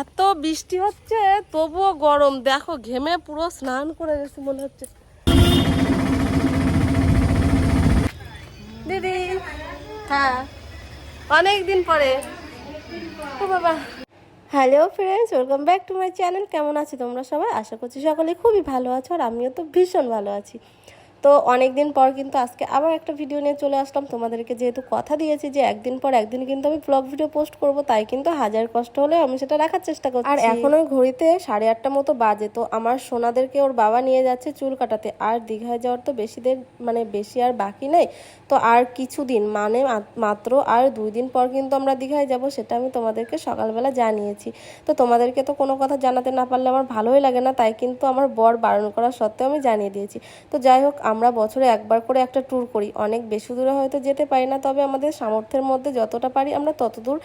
এত বৃষ্টি হচ্ছে, তবুও গরম। দেখো, ঘেমে পুরো স্নান করে গেছে মনে হচ্ছে। দিদি হ্যাঁ অনেক দিন পরে। ও বাবা। Hello friends welcome back to my channel কেমন আছো তোমরা সবাই? আশা করছি সকলে খুবই ভালো আছো, আর আমিও তো ভীষণ ভালো আছি। তো অনেক দিন পর কিন্তু আজকে আবার একটা ভিডিও নিয়ে চলে আসলাম। তোমাদেরকে যেহেতু কথা দিয়েছি যে একদিন পর একদিন কিন্তু আমি ব্লগ ভিডিও পোস্ট করব, তাই কিন্তু হাজার কষ্ট হলেও আমি সেটা রাখার চেষ্টা করছি। আর এখন ওই ঘড়িতে সাড়ে আটটা মতো বাজে, তো আমার সোনাদেরকে ওর বাবা নিয়ে যাচ্ছে চুল কাটাতে। আর দীঘায় যাওয়ার তো বেশি দের মানে বেশি আর বাকি নেই। তো আর কিছুদিন মানে মাত্র আর দুই দিন পর কিন্তু আমরা দীঘায় যাব, সেটা আমি তোমাদেরকে সকালবেলা জানিয়েছি। তো তোমাদেরকে তো কোনো কথা জানাতে না পারলে আমার ভালোই লাগে না, তাই কিন্তু আমার বর বারণ করা সত্ত্বেও আমি জানিয়ে দিয়েছি। তো যাই হোক আমরা বছরে একবার করে একটা ট্যুর করি। অনেক বেশি দূরে হয়তো যেতে পারি না, তবে আমাদের সামর্থ্যের মধ্যে যতটা পারি আমরা ততদূর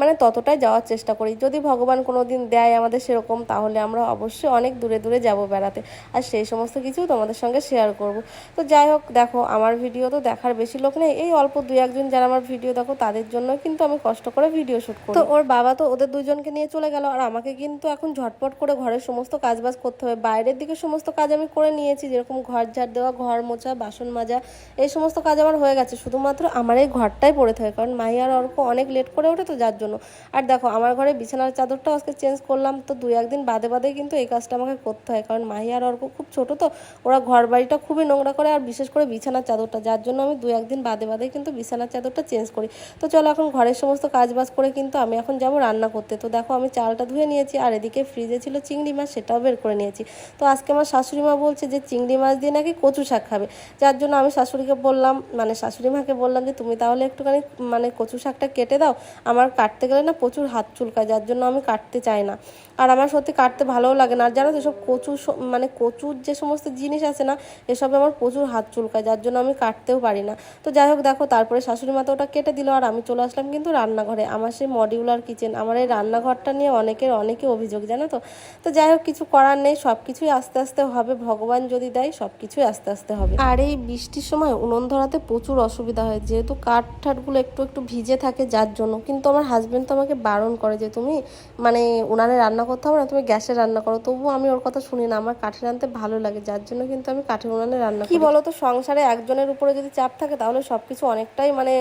মানে ততটাই যাওয়ার চেষ্টা করি। যদি ভগবান কোনো দিন দেয় আমাদের সেরকম, তাহলে আমরা অবশ্যই অনেক দূরে দূরে যাব বেড়াতে। আর সেই সমস্ত কিছু তোমাদের সঙ্গে শেয়ার করব। তো যাই হোক, দেখো, আমার ভিডিও তো দেখার বেশি লোক নেই। এই অল্প দুই একজন যারা আমার ভিডিও দেখো, তাদের জন্য কিন্তু আমি কষ্ট করে ভিডিও শ্যুট করি। তো ওর বাবা তো ওদের দুজনকে নিয়ে চলে গেল, আর আমাকে কিন্তু এখন ঝটপট করে ঘরের সমস্ত কাজবাজ করতে হবে। বাইরের দিকে সমস্ত কাজ আমি করে নিয়েছি, যেরকম ঘর ঝাড় দেওয়া, ঘর মোছা, বাসন মাজা, এই সমস্ত কাজ আমার হয়ে গেছে। শুধুমাত্র আমার এই ঘরটাই পড়ে থাকে, কারণ মাহি আর অর্ক অনেক লেট করে ওঠে, তো যার জন্য। আর দেখো, আমার ঘরে বিছানার চাদরটাও আজকে চেঞ্জ করলাম, তো দুই একদিন বাদে বাদে কিন্তু এই কাজটা আমাকে করতে হয়। কারণ মাহি আর অর্ক খুব ছোট তো, ওরা ঘর বাড়িটা খুবই নোংরা করে, আর বিশেষ করে বিছানার চাদরটা। যার জন্য আমি দুই একদিন বাদে বাদে কিন্তু বিছানার চাদরটা চেঞ্জ করি। তো চলো, এখন ঘরের সমস্ত কাজ বাজ করে কিন্তু আমি এখন যাব রান্না করতে। তো দেখো, আমি চালটা ধুয়ে নিয়েছি, আর এদিকে ফ্রিজে ছিল চিংড়ি মাছ, সেটাও বের করে নিয়েছি। তো আজকে আমার শাশুড়ি মা বলছে যে, চিংড়ি মাছ দিয়ে নাকি কচু শাক খাবে? যার জন্য আমি শাশুড়িকে বললাম মানে শাশুড়ি মাকে বললাম যে, তুমি তাহলে একটুখানি মানে কচু শাকটা কেটে দাও, আমার কাটতে গেলে না প্রচুর হাত চুলকায় যার জন্য আমি কাটতে চাই না। আর আমার সত্যি কাটতে ভালোও লাগে না। আর জানো তো এসব কচু স- মানে কচুর যে সমস্ত জিনিস আছে না, এসবে আমার প্রচুর হাত চুলকায়, যার জন্য আমি কাটতেও পারি না। তো যাই হোক, দেখো, তারপরে শাশুড়ি মা তো ওটা কেটে দিল, আর আমি চলে আসলাম কিন্তু রান্নাঘরে। আমার সেই মডিউলার কিচেন আমার এই রান্নাঘরটা নিয়ে অনেকের অনেকে অভিযোগ, জানো তো। তো যাই হোক, কিছু করার নেই সব কিছুই আস্তে আস্তে হবে। ভগবান যদি দেয় সব কিছুই আস্তে আস্তে হবে। আর এই বৃষ্টির সময় উনুন ধরাতে প্রচুর অসুবিধা হয়, যেহেতু কাঠ ঠাটগুলো একটু একটু ভিজে থাকে, যার জন্য। কিন্তু আমার হাজবেন্ড তো আমাকে বারণ করে যে, তুমি মানে উনানে রান্না করতে হবে না তুমি গ্যাসে রান্না করো। তবুও আমি ওর কথা শুনি না আমার কাঠে রাঁধতে ভালো লাগে যার জন্য কিন্তু আমি কাঠের উনানে রান্না কি বলো তো সংসারে একজনের উপরে যদি চাপ থাকে তাহলে সব কিছু অনেকটাই মানে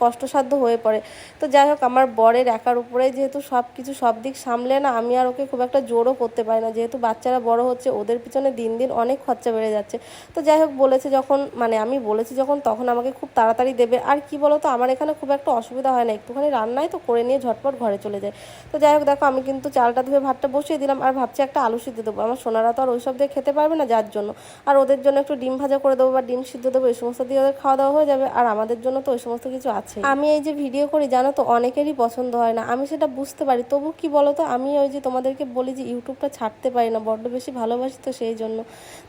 কষ্টসাধ্য হয়ে পড়ে। তো যাই হোক আমার বরের একার উপরে যেহেতু সব কিছু সব দিক সামলে না আমি আর ওকে খুব একটা জোরও করতে পারি না। যেহেতু বাচ্চারা বড় হচ্ছে ওদের পিছনে দিন দিন অনেক খরচা বেড়ে যাচ্ছে। তো যাই হোক বলেছে যখন মানে আমি বলেছি যখন তখন আমাকে খুব তাড়াতাড়ি দেবে। আর কি বলো তো আমার এখানে খুব একটা অসুবিধা হয় না একটুখানি রান্নাই তো করে নিয়ে ঝটপট ঘরে চলে যায়। তো যাই হোক দেখো আমি কিন্তু চালটা ধুয়ে ভাতটা বসিয়ে দিলাম আর ভাবছি একটা আলু সিদ্ধ দেবো। আমার সোনারা তো আর ওইসব দিয়ে খেতে পারবে না যার জন্য। আর ওদের জন্য একটু ডিম ভাজা করে দেবো বা ডিম সিদ্ধ দেবো, এই সমস্ত দিয়ে ওদের খাওয়া দাওয়া হয়ে যাবে। আর আমাদের জন্য তো ওই সমস্ত কিছু আছে। আমি এই যে ভিডিও করি, জানো তো, অনেকেরই পছন্দ হয় না। আমি সেটা বুঝতে পারি। তবু কি বলো তো আমি ওই যে তোমাদেরকে বলি যে ইউটিউবটা ছাড়তে পারি না। বড্ড বেশি ভালোবাসি তো সেই জন্য।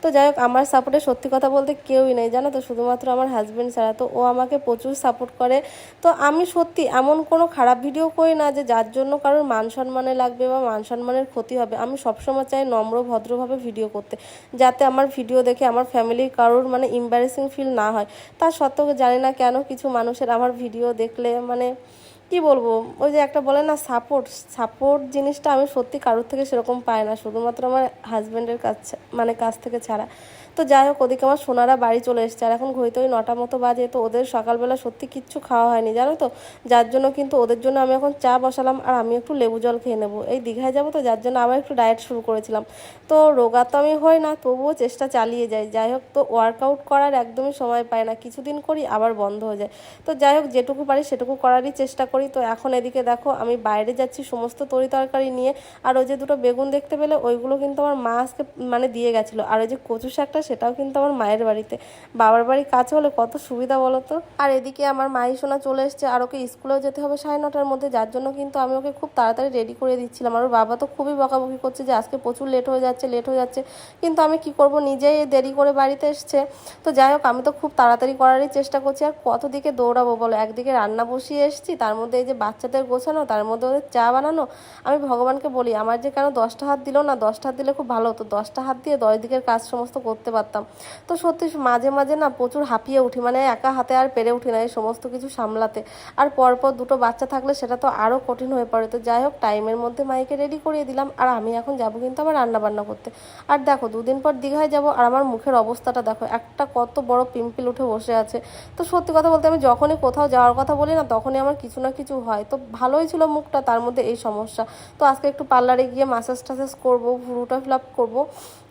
তো যাই হোক, আমার সাপোর্টে সত্যি কথা বলতে কেউই নেই। জানো তো, শুধুমাত্র আমার হাজব্যান্ড ছাড়া। তো ও আমাকে প্রচুর সাপোর্ট করে। তো আমি সত্যি এমন কোনো খারাপ ভিডিও করি না যে যার জন্য কারোর মান সম্মানে লাগবে বা মান সম্মানের ক্ষতি হবে। আমি সবসময় চাই নম্র, ভদ্রভাবে ভিডিও করতে, যাতে আমার ভিডিও দেখে আমার ফ্যামিলির কারোর মানে এম্বারেসিং ফিল না হয়। তা সত্ত্বেও জানি না কেন কিছু মানুষের আমার ভিডিও দেখলে মানে কি বলব? ওই যে একটা বলে না সাপোর্ট সাপোর্ট জিনিসটা আমি সত্যি কারোর থেকে সেরকম পাই না। শুধুমাত্র আমার হাজব্যান্ডের কাছ মানে কাছ থেকে ছাড়া। তো যাই হোক, ওদিকে আমার সোনারা বাড়ি চলে এসছে। আর এখন ঘড়িতে ওই নটা মতো বাজে, তো ওদের সকালবেলা সত্যি কিচ্ছু খাওয়া হয়নি, জানো তো? যার জন্য কিন্তু ওদের জন্য আমি এখন চা বসালাম আর আমি একটু লেবু জল খেয়ে নেব। এই দীঘায় যাব তো, যার জন্য আবার একটু ডায়েট শুরু করেছিলাম। তো রোগা তো আমি হই না, তবুও চেষ্টা চালিয়ে যাই। যাই হোক, তো ওয়ার্কআউট করার একদমই সময় পাই না। কিছুদিন করি, আবার বন্ধ হয়ে যায়। তো যাই হোক, যেটুকু পারি সেটুকু করারই চেষ্টা তো এখন এদিকে দেখো আমি বাইরে যাচ্ছি সমস্ত তরি তরকারি নিয়ে। আর ওই যে দুটো বেগুন দেখতে পেলে, ওইগুলো কিন্তু আমার মা আজকে মানে দিয়ে গেছিল। আর ওই যে কচু শাকটা, সেটাও কিন্তু আমার মায়ের বাড়িতে। বাবার বাড়ি কাছে হলে কত সুবিধা বলো তো? আর এদিকে আমার মাই সোনা চলে এসছে, আর ওকে স্কুলেও যেতে হবে সাড়ে নটার মধ্যে, যার জন্য কিন্তু আমি ওকে খুব তাড়াতাড়ি রেডি করে দিচ্ছিলাম। আর ওর বাবা তো খুবই বকাবকি করছে যে, আজকে প্রচুর লেট হয়ে যাচ্ছে লেট হয়ে যাচ্ছে। কিন্তু আমি কি করব? নিজেই দেরি করে বাড়িতে এসছে। তো যাই হোক, আমি তো খুব তাড়াতাড়ি করারই চেষ্টা করছি। আর কত দিকে দৌড়াবো বলো? একদিকে রান্না বসিয়ে এসেছি, তার মধ্যে মধ্যে এই যে বাচ্চাদের গোছানো, তার মধ্যে ওদের চা বানানো, আমি ভগবানকে বলি, আমার যে কেন দশটা হাত দিল না, দশটা হাত দিলে খুব ভালো হতো। দশটা হাত দিয়ে দশ দিকের কাজ সমস্ত করতে পারতাম। তো সত্যি মাঝে মাঝে না প্রচুর হাঁপিয়ে উঠি মানে একা হাতে আর পেরে উঠি না এই সমস্ত কিছু সামলাতে। আর পরপর দুটো বাচ্চা থাকলে সেটা তো আরও কঠিন হয়ে পড়ে। তো যাই হোক, টাইমের মধ্যে মাইকে রেডি করিয়ে দিলাম, আর আমি এখন যাব কিন্তু আবার রান্না বান্না করতে। আর দেখো, দুদিন পর দীঘায় যাব, আর আমার মুখের অবস্থাটা দেখো, একটা কত বড় পিম্পল উঠে বসে আছে। তো সত্যি কথা বলতে আমি যখনই কোথাও যাওয়ার কথা বলি না, তখনই আমার কিছু না কিছু হয়। তো ভালোই ছিল মুখটা, তার মধ্যে এই সমস্যা। তো আজকে একটু পার্লারে গিয়ে মাসাজ টাসাজ করব, ভুরুটা ফিল আপ করব।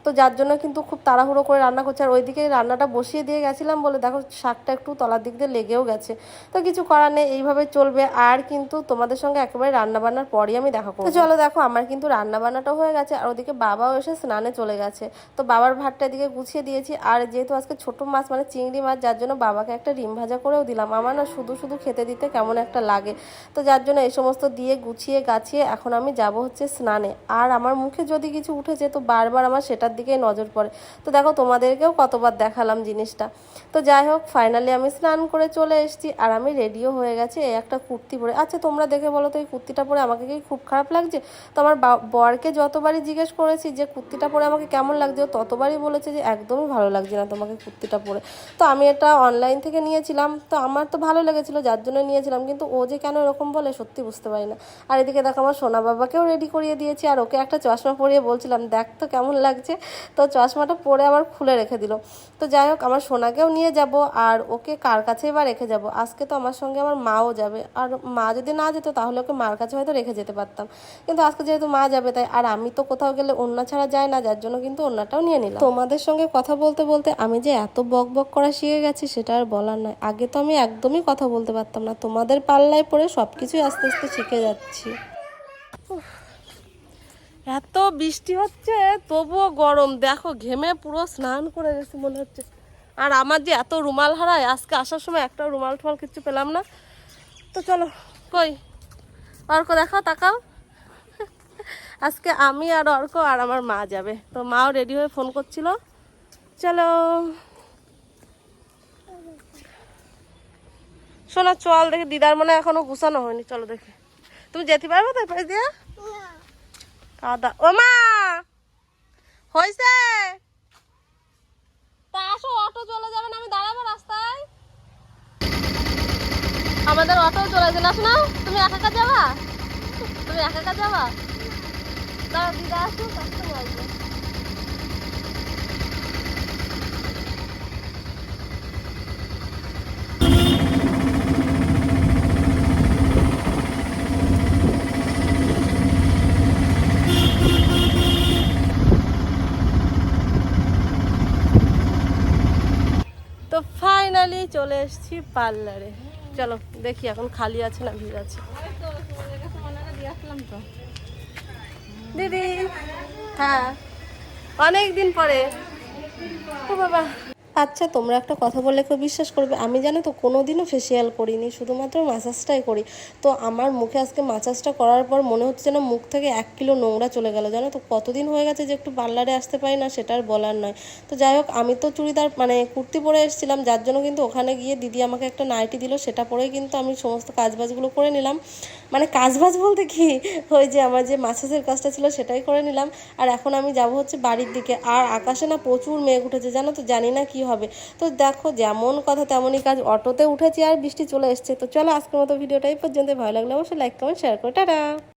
তো যার জন্য কিন্তু খুব তাড়াহুড়ো করে রান্না করছে। আর ওইদিকে রান্নাটা বসিয়ে দিয়ে গেছিলাম বলে দেখো শাকটা একটু তলার দিক দিয়ে লেগেও গেছে। তো কিছু করার নেই, এইভাবে চলবে। আর কিন্তু তোমাদের সঙ্গে একেবারে রান্না বান্নার পরই আমি দেখা করব। চলো দেখো, আমার কিন্তু রান্না বান্নাটাও হয়ে গেছে আর ওদিকে বাবাও এসে স্নানে চলে গেছে। তো বাবার ভাতটা এদিকে গুছিয়ে দিয়েছি। আর যেহেতু আজকে ছোট মাছ মানে চিংড়ি মাছ, যার জন্য বাবাকে একটা ডিম ভাজা করেও দিলাম। আমার না শুধু শুধু খেতে দিতে কেমন একটা লাগে। তো যার জন্য এই সমস্ত দিয়ে গুছিয়ে গাছিয়ে এখন আমি যাব হচ্ছে স্নানে। আর আমার মুখে যদি কিছু উঠেছে, তো বারবার আমার সেটার দিকেই নজর পড়ে। তো দেখো, তোমাদেরকেও কতবার দেখালাম জিনিসটা। তো যাই হোক ফাইনালি আমি স্নান করে চলে এসেছি আর আমি রেডিও হয়ে গেছি এই একটা কুর্তি পরে। আচ্ছা তোমরা দেখে বলো তো এই কুর্তিটা পরে আমাকে কি খুব খারাপ লাগছে? তো আমার বরকে যতবারই জিজ্ঞেস করেছি যে, কুর্তিটা পরে আমাকে কেমন লাগছে? ও ততবারই বলেছে যে, একদমই ভালো লাগছে না তোমাকে কুর্তিটা পরে। তো আমি এটা অনলাইন থেকে নিয়েছিলাম। তো আমার তো ভালো লেগেছিলো, যার জন্য নিয়েছিলাম। কিন্তু ও যে কেন এরকম বলে, সত্যি বুঝতে পারি না। আর এদিকে দেখো, আমার সোনা বাবাকেও রেডি করিয়ে দিয়েছি। আর ওকে একটা চশমা পরিয়ে বলছিলাম, দেখ তো কেমন লাগছে। তো চশমাটা পরে আবার খুলে রেখে দিল। তো যাই হোক, আমার সোনাকেও নিয়ে যাব আর ওকে কার কাছেই বা রেখে যাব? আজকে তো আমার সঙ্গে আমার মাও যাবে। আর মা যদি না যেত, তাহলে ওকে মার কাছে হয়তো রেখে যেতে পারতাম। কিন্তু আজকে যেহেতু মা যাবে, তাই আর আমি তো কোথাও গেলে অন্য ছাড়া যায় না, যার জন্য কিন্তু অন্যটাও নিয়ে নিলাম। তোমাদের সঙ্গে কথা বলতে বলতে আমি যে এত বক বক করা শিখে গেছি, সেটা আর বলার নয়। আগে তো আমি একদমই কথা বলতে পারতাম না। তোমাদের পাল্লায় পড়ে সব কিছুই আস্তে আস্তে শিখে যাচ্ছি। এত বৃষ্টি হচ্ছে, তবুও গরম। দেখো, ঘেমে পুরো স্নান করে গেছি মনে হচ্ছে। আর আমার যে এত রুমাল হারায়, আজকে আসার সময় একটা রুমাল টুমাল কিছু পেলাম না। তো চলো, কই? অর্ক, দেখাও, তাকাও। আজকে আমি আর অর্ক আর আমার মা যাবে। তো মাও রেডি হয়ে ফোন করছিল। চলো। শোনা, চল দেখি, দিদার মনে এখনও গুছানো হয়নি। চলো দেখি। তুমি যেতে পারবে তো দিয়ে? দাদা ও মা! হয়েছে তা আসো, অটো চলে যাবে না, আমি দাঁড়াবো রাস্তায়। আমাদের অটো চলে যাবে। না, তুমি একা একা যাবা? তুমি একা একা যাবা? দাঁড়া দিদা আসো কাস্টমার তো ফাইনালি চলে এসেছি পার্লারে। চলো, দেখি এখন খালি আছে না ভিড় আছে। দিদি হ্যাঁ অনেক দিন পরে। ও বাবা। আচ্ছা তোমরা একটা কথা বললে কেউ বিশ্বাস করবে। আমি জানো তো কোনো দিনও ফেসিয়াল করিনি, শুধুমাত্র মাসাজটাই করি। তো আমার মুখে আজকে মাসাজটা করার পর মনে হচ্ছে যেন মুখ থেকে এক কিলো নোংরা চলে গেল। জানো তো, কতদিন হয়ে গেছে যে একটু পার্লারে আসতে পারি না, সেটা আর বলার নয়। তো যাই হোক, আমি তো চুড়িদার মানে কুর্তি পরে এসেছিলাম, যার জন্য কিন্তু ওখানে গিয়ে দিদি আমাকে একটা নাইটি দিল, সেটা পরেই কিন্তু আমি সমস্ত কাজবাজগুলো করে নিলাম। মানে কাজবাজ বলতে কি? ওই যে আমার যে মাসাজের কাজটা ছিল, সেটাই করে নিলাম। আর এখন আমি যাব হচ্ছে বাড়ির দিকে। আর আকাশে না প্রচুর মেঘ উঠেছে, জানো তো, জানি না কি হবে। তো দেখো, যেমন কথা তেমনই কাজ। অটোতে উঠেছি আর বৃষ্টি চলে এসছে। তো চলো আজকের মতো ভিডিওটা এই পর্যন্ত ভালো লাগলে অবশ্যই লাইক কমেন্ট শেয়ার করো। টাটা!